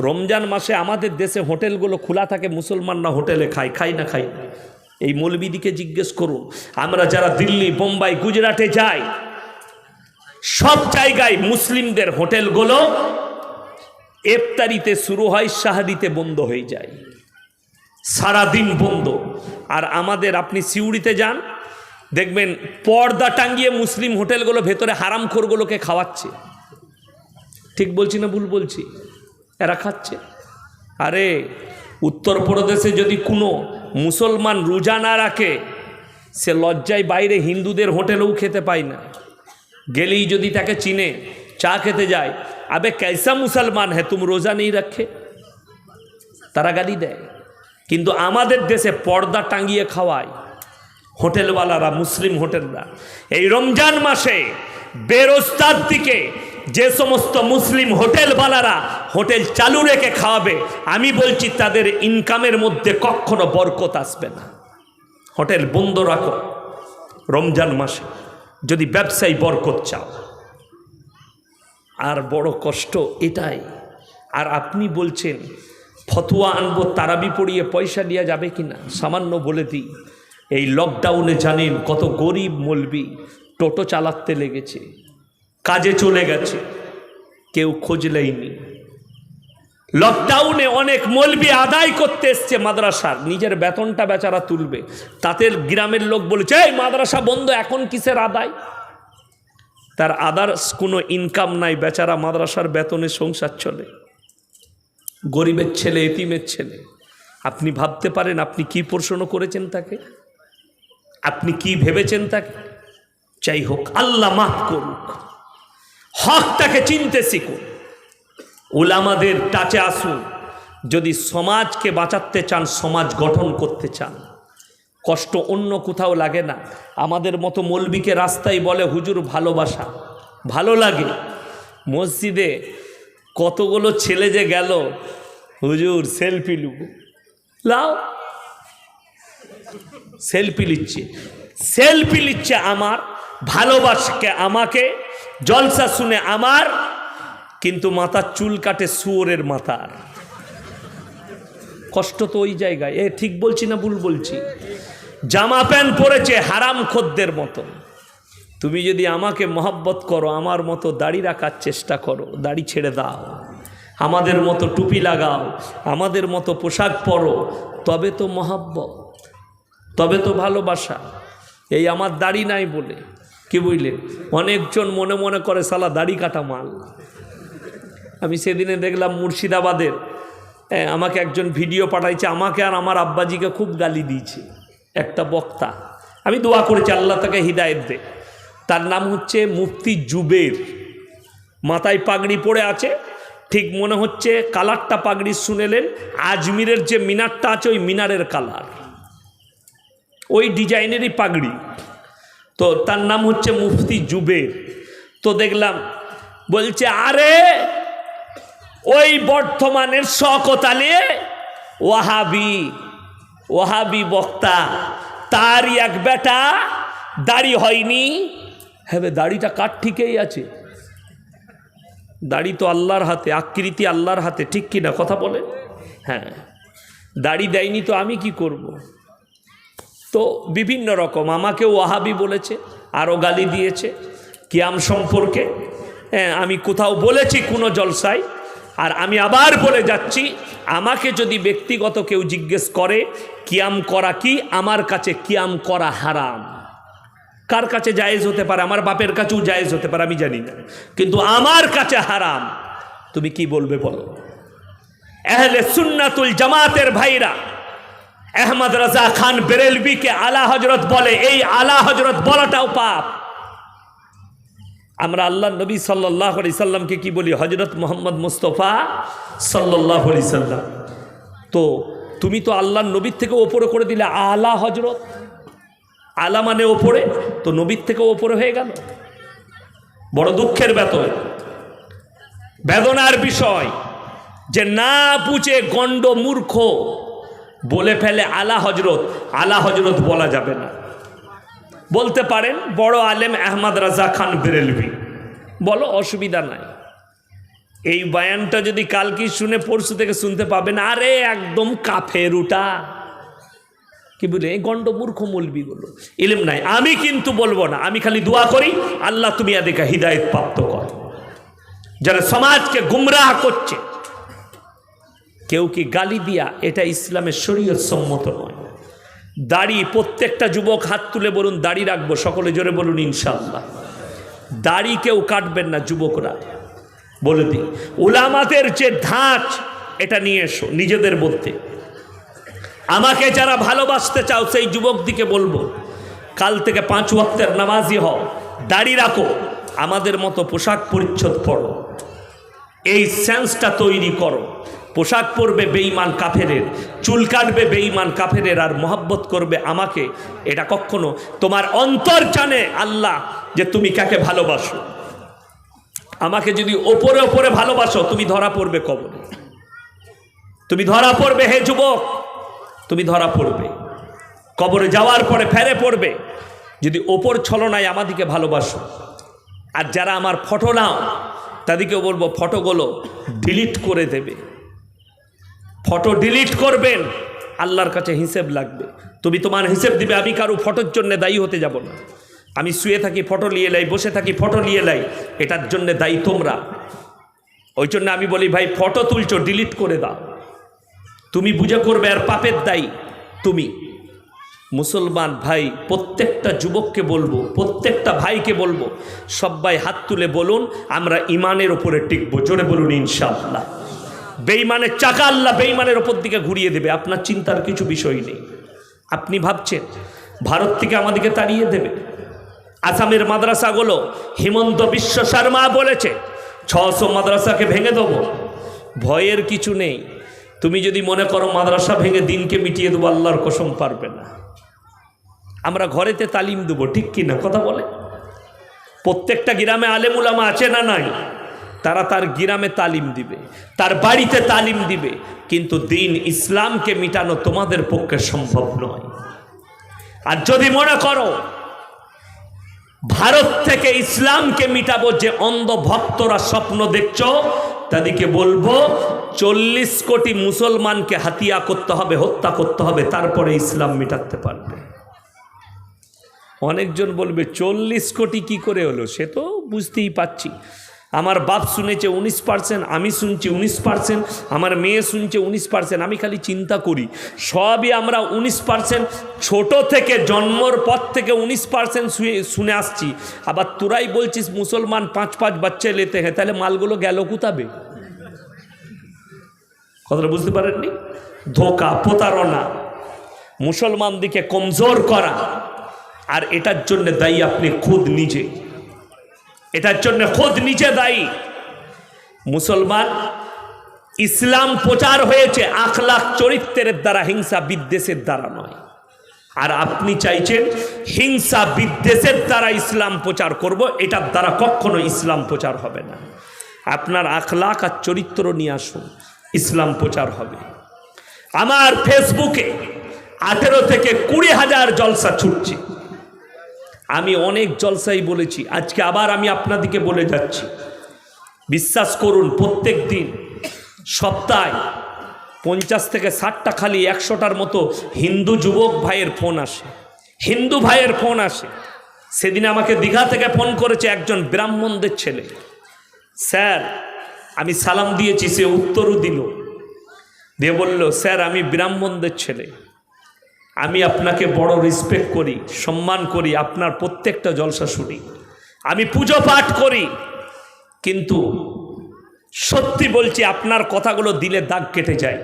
রমজান মাসে আমাদের দেশে হোটেলগুলো খোলা থাকে, মুসলমানরা হোটেলে খায় খাই না খাই এই মৌলবিদিকে জিজ্ঞেস করুন, আমরা যারা দিল্লি, বোম্বাই, গুজরাটে যাই, সব জায়গায় মুসলিমদের হোটেলগুলো এফতারিতে শুরু হয়, শাহাদিতে বন্ধ হয়ে যায়। সারাদিন বন্ধ। আর আমাদের আপনি সিউড়িতে যান, দেখবেন পর্দা টাঙ্গিয়ে মুসলিম হোটেলগুলো ভেতরে হারামখোরগুলোকে খাওয়াচ্ছে। ঠিক বলছি না ভুল বলছি? এরা খাচ্ছে। আরে, উত্তরপ্রদেশে যদি কোনো মুসলমান রোজা না রাখে, সে লজ্জায় বাইরে হিন্দুদের হোটেলেও খেতে পায় না। গেলেই যদি তাকে চিনে, চা খেতে যায়, আবে कैसा মুসলমান হ্যাঁ তুম রোজা নেই রাখে? তারা গালি দেয়। কিন্তু আমাদের দেশে পর্দা টাঙ্গিয়ে খাওয়ায় হোটেলওয়ালারা, মুসলিম হোটেলরা। এই রমজান মাসে বেরোস্তার দিকে যে সমস্ত মুসলিম হোটেলওয়ালারা হোটেল চালু রেখে খাওয়াবে, আমি বলছি তাদের ইনকামের মধ্যে কখনো বরকত আসবে না। হোটেল বন্ধ রাখো রমজান মাসে, যদি ব্যবসায়ী বরকত চাও। আর বড় কষ্ট এটাই। আর আপনি বলছেন, ফতুয়া আনব, তারাবি পড়িয়ে পয়সা দেওয়া যাবে কি না সামান্য বলে দিই, এই লকডাউনে জানেন কত গরিব মলবি টোটো চালাতে লেগেছে। কাজে চলে গেছে। কেউ খোঁজ নেয়নি লকডাউনে অনেক মলবি আদায় করতে এসছে মাদ্রাসার। নিজের বেতনটা বেচারা তুলবে। তাতে গ্রামের লোক বলেছে, এই মাদ্রাসা বন্ধ, এখন কিসের আদায়? তার আদার্স কোনো ইনকাম নাই, বেচারা মাদ্রাসার বেতনে সংসার চলে। গরিবের ছেলে, এতিমের ছেলে। আপনি ভাবতে পারেন, আপনি কি প্রশ্ন করেছেন তাকে? আপনি কি ভেবেছেন তাকে? যাই হোক, আল্লাহ মাফ করুক। হকটাকে চিনতে শিখুন। ওলামাদের টাচে আসুন। যদি সমাজকে বাঁচাতে চান, সমাজ গঠন করতে চান। কষ্ট অন্য কোথাও লাগে না। আমাদের মতো মলবিকে রাস্তায় বলে হুজুর ভালোবাসা। ভালো লাগে। মসজিদে কতগুলো ছেলে যে গেল, হুজুর সেলফি লুবো। লাও। সেলফি নিচ্ছে সেলফি নিচ্ছে আমার, ভালোবাসকে আমাকে জলসা শুনে আমার, কিন্তু মাথার চুল কাটে শুয়োরের মাথার। কষ্ট তো ওই জায়গায়। এ, ঠিক বলছি না ভুল বলছি? জামা প্যান্ট পরেছে হারাম খদ্দের মতো। তুমি যদি আমাকে মহব্বত করো, আমার মতো দাড়ি রাখার চেষ্টা করো, দাড়ি ছেড়ে দাও। আমাদের মতো টুপি লাগাও, আমাদের মতো পোশাক পরো, তবে তো মহাব্বত, তবে তো ভালোবাসা। এই আমার দাড়ি নাই বলে। কি বুঝলে? অনেকজন মনে মনে করে, সালা, দাড়ি কাটা মাল। আমি সেদিনে দেখলাম মুর্শিদাবাদের আমাকে একজন ভিডিও পাঠাইছে, আমাকে আর আমার আব্বাজিকে খুব গালি দিয়েছে, একটা বক্তা। আমি দোয়া করেছি, আল্লাহ তাকে হৃদায়ত দে। তার নাম হচ্ছে মুফতি জুবের। মাথায় পাগড়ি পড়ে আছে, ঠিক মনে হচ্ছে কালারটা পাগড়ি শুনেলেন, আজমিরের যে মিনারটা আছে, ওই মিনারের কালার। ওই ডিজাইনেরই পাগড়ি। তো তার নাম হচ্ছে মুফতি জুবের। তো দেখলাম, বলছে, আরে, ওই বর্তমানের শকতালে ওয়াহাবি ওয়াহাবি বক্তা, তারই এক বেটা দাড়ি হয়নি। হ্যাঁ দাড়িটা কার ঠিকই আছে? দাড়ি তো আল্লাহর হাতে, আকৃতি আল্লাহর হাতে, ঠিক কিনা কথা বলে? হ্যাঁ। দাড়ি দেয়নি তো আমি কি করব। তো বিভিন্ন রকম। আমাকে ওয়াহাবি বলেছে আরও গালি দিয়েছে, কিয়াম সম্পর্কে। হ্যাঁ আমি কোথাও বলেছি কোনো জলসায়, আর আমি আবার বলে যাচ্ছি, আমাকে যদি ব্যক্তিগত কেউ জিজ্ঞেস করে, কিয়াম করা কি? আমার কাছে কিয়াম করা হারাম। কার কাছে জায়েজ হতে পারে? আমার বাপের কাছেও জায়েজ হতে পারে, আমি জানি না। কিন্তু আমার কাছে হারাম। তুমি কি বলবে বলো? এহলে সুন্নাতুল জামাতের ভাইরা আহমদ রাজা খান বেরেলবিকে আলা হজরত বলে। এই আলা হজরত বলাটাও পাপ। আমরা আল্লাহ নবী সাল্লাহ সাল্লামকে কি বলি? হজরত মোহাম্মদ মুস্তফা সাল্লাহ সাল্লাম। তো তুমি তো আল্লাহ নবীর থেকে ওপরে করে দিলে, আলা হজরত আলা মানে ওপরে, তো নবীর থেকে ওপরে হয়ে গেল। বড় দুঃখের বেতন বেদনার বিষয় যে না বুঝে গণ্ড মূর্খ বলে ফেলে আলা হজরত আলা হজরত বলা যাবে না। বলতে পারেন, বড় আলেম আহমদ রাজা খান বেরেলভি। বলো, অসুবিধা নাই। এই বায়ানটা যদি কালকে শুনে পরশু থেকে শুনতে পাবেন, আরে একদম কাফের উটা। কি বলে, এই গণ্ডমূর্খ মলবিগুলো। ইলেম নাই, আমি কিন্তু বলব না, আমি খালি দোয়া করি, আল্লাহ তুমি এদেরকে হৃদায়ত প্রাপ্ত কর। যারা সমাজকে গুমরাহ করছে কেউ কি গালি দিয়া, এটা ইসলামের শরীয়ত সম্মত নয়। দাড়ি, প্রত্যেকটা যুবক হাত তুলে বলুন, দাড়ি রাখব, সকলে জোরে বলুন ইনশাল্লাহ দাড়ি কেউ কাটবেন না, যুবকরা। বলে দিই, উলামাদের যে ধাঁচ, এটা নিয়ে এসো, নিজেদের বলতে। আমাকে যারা ভালোবাসতে চাও, সেই যুবক দিকে বলব, কাল থেকে পাঁচ ওয়াক্তের নামাজি হও, দাড়ি রাখো, আমাদের মতো পোশাক পরিচ্ছদ পরো, এই সেন্সটা তৈরি করো। পোশাক পরবে বেঈমান কাফেরের, চুল কাটবে বেঈমান কাফেরের আর মহব্বত করবে আমাকে, এটা কখনো তোমার অন্তর জানে আল্লাহ যে তুমি কাকে ভালোবাসো। আমাকে যদি ওপরে ওপরে ভালোবাসো, তুমি ধরা পড়বে কবরে। তুমি ধরা পড়বে, হে যুবক, তুমি ধরা পড়বে। কবরে যাওয়ার পরে ফেরে পড়বে। যদি ওপর ছলনায় আমাদিকে ভালোবাসো, আর যারা আমার ফটো নাও তাদেরকে বলব ফটোগুলো ডিলিট করে দেবে। ফটো ডিলিট করবেন। আল্লাহর কাছে হিসেব লাগবে। তুমি তোমার হিসেব দিবে, আমি কারও ফটোর জন্য দায়ী হতে যাব না। আমি শুয়ে থাকি, ফটো নিয়ে লাই, বসে থাকি, ফটো নিয়ে লাই, এটার জন্য দায়ী তোমরা। ওই জন্য আমি বলি, ভাই, ফটো তুলছো ডিলিট করে দাও। তুমি বুঝে করবে, আর পাপের দায়ী তুমি। মুসলমান ভাই, প্রত্যেকটা যুবককে বলব, প্রত্যেকটা ভাইকে বলব, সবাই হাত তুলে বলুন, আমরা ইমানের ওপরে টিকবো। জোরে বলুন, ইনশাআল্লাহ। বেইমানের চাকা আল্লাহ বেইমানের ওপর দিকে ঘুরিয়ে দেবে। আপনার চিন্তার কিছু বিষয় নেই। আপনি ভাবছেন, ভারত থেকে আমাদেরকে তাড়িয়ে দেবে। আসামের মাদ্রাসাগুলো, হিমন্ত বিশ্ব শর্মা বলেছে, ছশো মাদ্রাসাকে ভেঙে দেবো। ভয়ের কিছু নেই। তুমি যদি মনে করো মাদ্রাসা ভেঙে দিনকে মিটিয়ে দেবো, আল্লাহর কসম পারবে না। আমরা ঘরেতে তালিম দেবো, ঠিক কি না কথা বলে। প্রত্যেকটা গ্রামে আলেমুলামা আছে না নাই? তারা তার গ্রামে তালিম দিবে, তার বাড়িতে তালিম দিবে, কিন্তু দিন ইসলামকে মিটানো তোমাদের পক্ষে সম্ভব নয়। আর যদি মনে করো, ভারত থেকে ইসলামকে মিটাবো যে অন্ধ ভক্তরা স্বপ্ন দেখছ, তাদেরকে বলব, চল্লিশ কোটি মুসলমানকে হাতিয়া করতে হবে, হত্যা করতে হবে, তারপরে ইসলাম মিটাতে পারবে। অনেকজন বলবে, চল্লিশ কোটি কি করে হলো? সে তো বুঝতেই পাচ্ছি আমার বাপ শুনেছে উনিশ পার্সেন্ট আমি শুনছি উনিশ পার্সেন্ট আমার মেয়ে শুনছে উনিশ পার্সেন্ট আমি খালি চিন্তা করি, সবই আমরা উনিশ পার্সেন্ট ছোট থেকে জন্মর পর থেকে উনিশ পার্সেন্ট শুনে আসছি। আবার তোরাই বলছিস মুসলমান পাঁচ পাঁচ বাচ্চা লেতে হ্যাঁ তাহলে মালগুলো গেল কোথাবে কথাটা বুঝতে পারেননি? ধোকা, প্রতারণা, মুসলমানদিকে কমজোর করা, আর এটার জন্য দায়ী আপনি খুদ নিজে। এটার জন্য খোদ নিজে দায়ী। মুসলমান, ইসলাম প্রচার হয়েছে আখলাখ চরিত্রের দ্বারা, হিংসা বিদ্বেষের দ্বারা নয়। আর আপনি চাইছেন হিংসা বিদ্বেষের দ্বারা ইসলাম প্রচার করব, এটার দ্বারা কখনো ইসলাম প্রচার হবে না। আপনার আখলাখ আর চরিত্র নিয়ে আসুন, ইসলাম প্রচার হবে। আমার ফেসবুকে আঠেরো থেকে কুড়ি হাজার জলসা ছুটছে। আমি অনেক জলসাই বলেছি, আজকে আবার আমি আপনাদিকে বলে যাচ্ছি। বিশ্বাস করুন, প্রত্যেক দিন, সপ্তাহে পঞ্চাশ থেকে ষাটটা খালি একশোটার মতো হিন্দু যুবক ভাইয়ের ফোন আসে। হিন্দু ভাইয়ের ফোন আসে। সেদিন আমাকে দীঘা থেকে ফোন করেছে একজন ব্রাহ্মণদের ছেলে। স্যার, আমি সালাম দিয়েছি, সে উত্তরও দিল। দিয়ে বলল, স্যার, আমি ব্রাহ্মণদের ছেলে। আমি আপনাকে বড় রেসপেক্ট করি, সম্মান করি, আপনার প্রত্যেকটা জলসা শুনি। আমি পুজো পাঠ করি, কিন্তু সত্যি বলছি আপনার কথাগুলো দিলে দাগ কেটে যায়।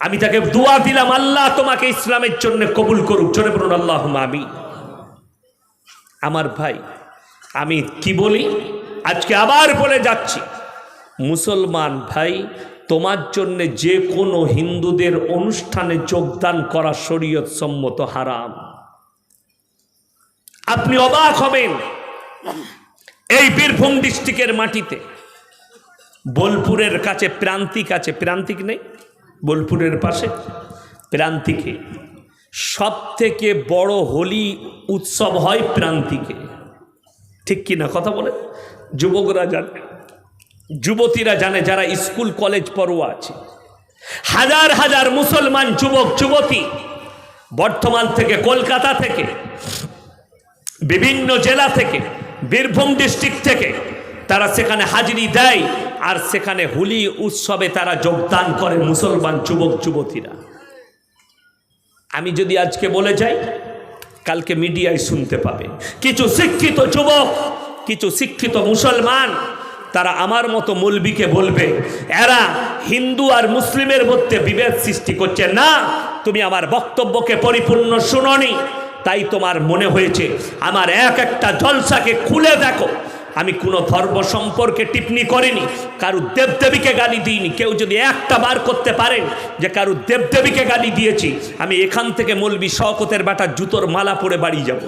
আমি তাকে দোয়া দিলাম, আল্লাহ তোমাকে ইসলামের জন্য কবুল করুক। জোরে বলুন আল্লাহ আমি আমার ভাই, আমি কি বলি? আজকে আবার বলে যাচ্ছি। মুসলমান ভাই তোমার জন্য যে কোনো হিন্দুদের অনুষ্ঠানে যোগদান করা শরীয়ত সম্মত হারাম। আপনি অবাক হবেন এই বীরভূম ডিস্ট্রিক্টের মাটিতে। বোলপুরের কাছে প্রান্তিক আছে, প্রান্তিক নেই, বোলপুরের পাশে প্রান্তিকে। সব থেকে বড় হোলি উৎসব হয় প্রান্তিকে। ঠিক কি না কথা বলে যুবকরা জানে। যুবতীরা জানে যারা স্কুল, কলেজ পড়ুয়া আছে। হাজার হাজার মুসলমান যুবক, যুবতী বর্ধমান থেকে কলকাতা থেকে, বিভিন্ন জেলা থেকে, বীরভূম ডিস্ট্রিক্ট থেকে তারা সেখানে হাজিরি দেয় আর সেখানে হোলি উৎসবে তারা যোগদান করে মুসলমান যুবক, যুবতীরা। আমি যদি আজকে বলে যাই, কালকে মিডিয়ায় শুনতে পাবে। কিছু শিক্ষিত যুবক, কিছু শিক্ষিত মুসলমান তারা আমার মতো মৌলবীকে বলবে, এরা হিন্দু আর মুসলিমের মধ্যে বিভেদ সৃষ্টি করছে। না, তুমি আমার বক্তব্যকে পরিপূর্ণ শুনোনি, তাই তোমার মনে হয়েছে, আমার এক একটা জলসাকে খুলে দেখো। আমি কোনো ধর্ম সম্পর্কে টিপ্পনি করিনি কারু দেবদেবীকে গালি দিইনি। কেউ যদি একটা বার করতে পারেন যে কারু দেবদেবীকে গালি দিয়েছি, আমি এখান থেকে মলবি শকতের বাটা জুতোর মালা পরে বাড়ি যাব।